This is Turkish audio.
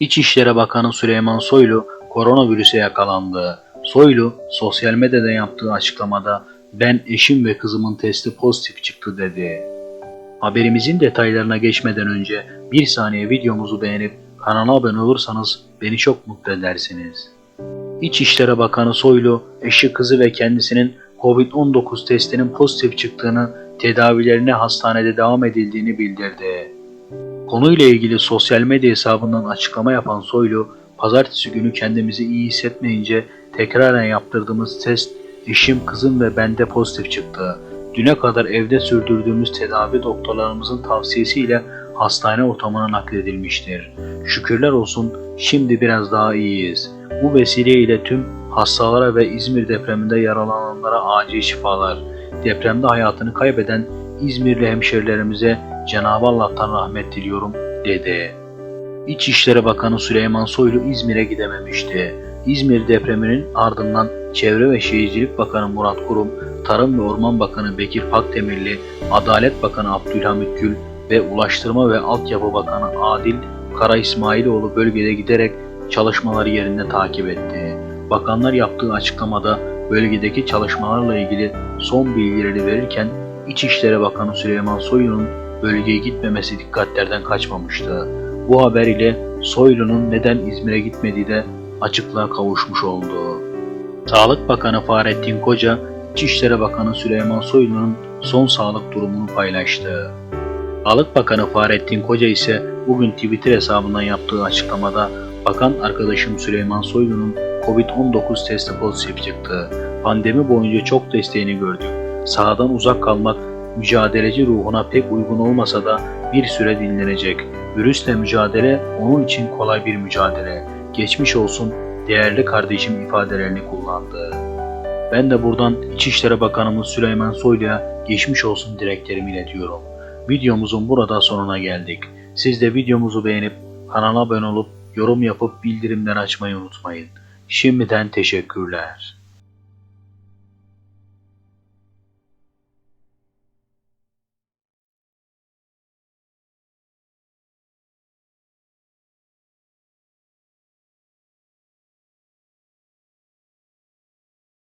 İçişleri Bakanı Süleyman Soylu koronavirüse yakalandı. Soylu sosyal medyada yaptığı açıklamada ben eşim ve kızımın testi pozitif çıktı dedi. Haberimizin detaylarına geçmeden önce bir saniye videomuzu beğenip kanala abone olursanız beni çok mutlu edersiniz. İçişleri Bakanı Soylu, eşi kızı ve kendisinin Covid-19 testinin pozitif çıktığını, tedavilerine hastanede devam edildiğini bildirdi. Konuyla ilgili sosyal medya hesabından açıklama yapan Soylu, pazartesi günü kendimizi iyi hissetmeyince tekraren yaptırdığımız test eşim, kızım ve bende pozitif çıktı. Düne kadar evde sürdürdüğümüz tedavi doktorlarımızın tavsiyesiyle hastane ortamına nakledilmiştir. Şükürler olsun şimdi biraz daha iyiyiz. Bu vesileyle tüm hastalara ve İzmir depreminde yaralananlara acil şifalar. Depremde hayatını kaybeden İzmirli hemşerilerimize Cenab-ı Allah'tan rahmet diliyorum dedi. İçişleri Bakanı Süleyman Soylu İzmir'e gidememişti. İzmir depreminin ardından Çevre ve Şehircilik Bakanı Murat Kurum, Tarım ve Orman Bakanı Bekir Pakdemirli, Adalet Bakanı Abdülhamit Gül ve Ulaştırma ve Altyapı Bakanı Adil Kara İsmailoğlu bölgede giderek çalışmaları yerinde takip etti. Bakanlar yaptığı açıklamada bölgedeki çalışmalarla ilgili son bilgileri verirken İçişleri Bakanı Süleyman Soylu'nun bölgeye gitmemesi dikkatlerden kaçmamıştı. Bu haber ile Soylu'nun neden İzmir'e gitmediği de açıklığa kavuşmuş oldu. Sağlık Bakanı Fahrettin Koca, İçişleri Bakanı Süleyman Soylu'nun son sağlık durumunu paylaştı. Sağlık Bakanı Fahrettin Koca ise bugün Twitter hesabından yaptığı açıklamada Bakan arkadaşım Süleyman Soylu'nun Covid-19 testi pozitif çıktı. Pandemi boyunca çok desteğini gördük. Sahadan uzak kalmak mücadeleci ruhuna pek uygun olmasa da bir süre dinlenecek. Virüsle mücadele onun için kolay bir mücadele. Geçmiş olsun değerli kardeşim ifadelerini kullandı. Ben de buradan İçişleri Bakanımız Süleyman Soylu'ya geçmiş olsun dileklerimi iletiyorum. Videomuzun burada sonuna geldik. Siz de videomuzu beğenip kanala abone olup yorum yapıp bildirimleri açmayı unutmayın. Şimdiden teşekkürler.